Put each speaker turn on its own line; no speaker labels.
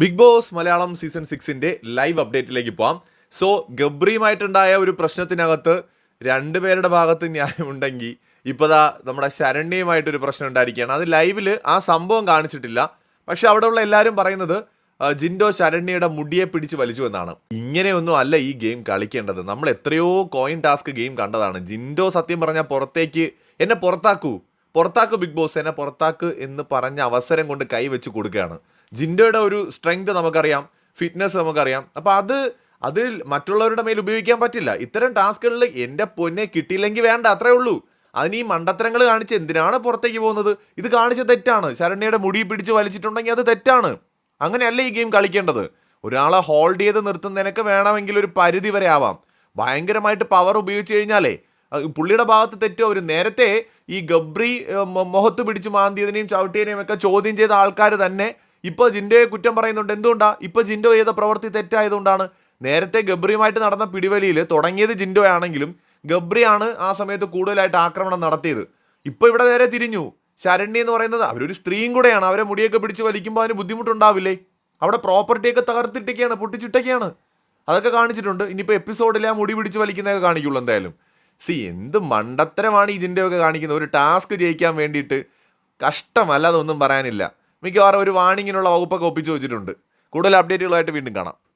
Big boss Malayalam season സിക്സിന്റെ live അപ്ഡേറ്റിലേക്ക് പോവാം. സോ ഗബ്രിയുമായിട്ടുണ്ടായ ഒരു പ്രശ്നത്തിനകത്ത് രണ്ടുപേരുടെ ഭാഗത്ത് ന്യായമുണ്ടെങ്കിൽ ഇപ്പതാ നമ്മുടെ ശരണ്യയുമായിട്ടൊരു പ്രശ്നം ഉണ്ടായിരിക്കുകയാണ്. അത് ലൈവിൽ ആ സംഭവം കാണിച്ചിട്ടില്ല. പക്ഷെ അവിടെയുള്ള എല്ലാവരും പറയുന്നത് ജിൻഡോ ശരണ്യയുടെ മുടിയെ പിടിച്ച് വലിച്ചു എന്നാണ്. ഇങ്ങനെയൊന്നും അല്ല ഈ ഗെയിം കളിക്കേണ്ടത്. നമ്മൾ എത്രയോ കോയിൻ ടാസ്ക് ഗെയിം കണ്ടതാണ്. ജിൻഡോ സത്യം പറഞ്ഞാൽ പുറത്തേക്ക് എന്നെ പുറത്താക്കൂ. പുറത്താക്ക് ബിഗ് ബോസ് എന്നെ പുറത്താക്ക് എന്ന് പറഞ്ഞ അവസരം കൊണ്ട് കൈവച്ച് കൊടുക്കുകയാണ്. ജിൻഡോയുടെ ഒരു സ്ട്രെങ്ത് നമുക്കറിയാം ഫിറ്റ്നസ് നമുക്കറിയാം. അപ്പോൾ അത് അതിൽ മറ്റുള്ളവരുടെ മേൽ ഉപയോഗിക്കാൻ പറ്റില്ല. ഇത്തരം ടാസ്കുകളിൽ എന്റെ പൊന്നെ കിട്ടിയില്ലെങ്കിൽ വേണ്ട അത്രേ ഉള്ളൂ. അതിന് ഈ മണ്ടത്തരങ്ങൾ കാണിച്ച് എന്തിനാണ് പുറത്തേക്ക് പോകുന്നത്? ഇത് കാണിച്ച തെറ്റാണ്. ശരണ്യയുടെ മുടി പിടിച്ച് വലിച്ചിട്ടുണ്ടെങ്കിൽ അത് തെറ്റാണ്. അങ്ങനെയല്ല ഈ ഗെയിം കളിക്കേണ്ടത്? ഒരാളെ ഹോൾഡ് ചെയ്ത് നിർത്തുന്നതിനൊക്കെ വേണമെങ്കിൽ ഒരു പരിധി വരെ ആവാം. ഭയങ്കരമായിട്ട് പവർ ഉപയോഗിച്ച് കഴിഞ്ഞാലേ പുള്ളിയുടെ ഭാഗത്ത് തെറ്റോ? അവർ നേരത്തെ ഈ ഗബ്രി മുഖത്ത് പിടിച്ച് മാന്തിയതിനെയും ചവിട്ടിയതിനെയും ഒക്കെ ചോദ്യം ചെയ്ത ആൾക്കാർ തന്നെ ഇപ്പോൾ ജിൻഡോയെ കുറ്റം പറയുന്നുണ്ട്. എന്തുകൊണ്ടാണ് ഇപ്പോൾ ജിൻഡോ ചെയ്ത പ്രവൃത്തി തെറ്റായതുകൊണ്ടാണ്. നേരത്തെ ഗബ്രിയുമായിട്ട് നടന്ന പിടിവലിയിൽ തുടങ്ങിയത് ജിൻഡോ ആണെങ്കിലും ഗബ്രിയാണ് ആ സമയത്ത് കൂടുതലായിട്ട് ആക്രമണം നടത്തിയത്. ഇപ്പോൾ ഇവിടെ നേരെ തിരിഞ്ഞു. ശരണ്യ എന്ന് പറയുന്നത് അവരൊരു സ്ത്രീയും കൂടെയാണ്. അവരെ മുടിയൊക്കെ പിടിച്ച് വലിക്കുമ്പോൾ അതിന് ബുദ്ധിമുട്ടുണ്ടാവില്ലേ? അവിടെ പ്രോപ്പർട്ടിയൊക്കെ തകർത്തിട്ടൊക്കെയാണ് പൊട്ടിച്ചിട്ടൊക്കെയാണ്. അതൊക്കെ കാണിച്ചിട്ടുണ്ട്. ഇനിയിപ്പോൾ എപ്പിസോഡിൽ ആ മുടി പിടിച്ച് വലിക്കുന്നതൊക്കെ കാണിക്കുള്ളൂ എന്തായാലും. സി എന്ത് മണ്ടത്തരമാണ് ഇതിന്റെയൊക്കെ കാണിക്കുന്നത്? ഒരു ടാസ്ക് ജയിക്കാൻ വേണ്ടിയിട്ട് കഷ്ടമല്ലാതെ ഒന്നും പറയാനില്ല. മിക്കവാറും ഒരു വാണിങ്ങിനുള്ള വകുപ്പൊക്കെ ഒപ്പിച്ചു വെച്ചിട്ടുണ്ട്. കൂടുതൽ അപ്ഡേറ്റുകളായിട്ട് വീണ്ടും കാണാം.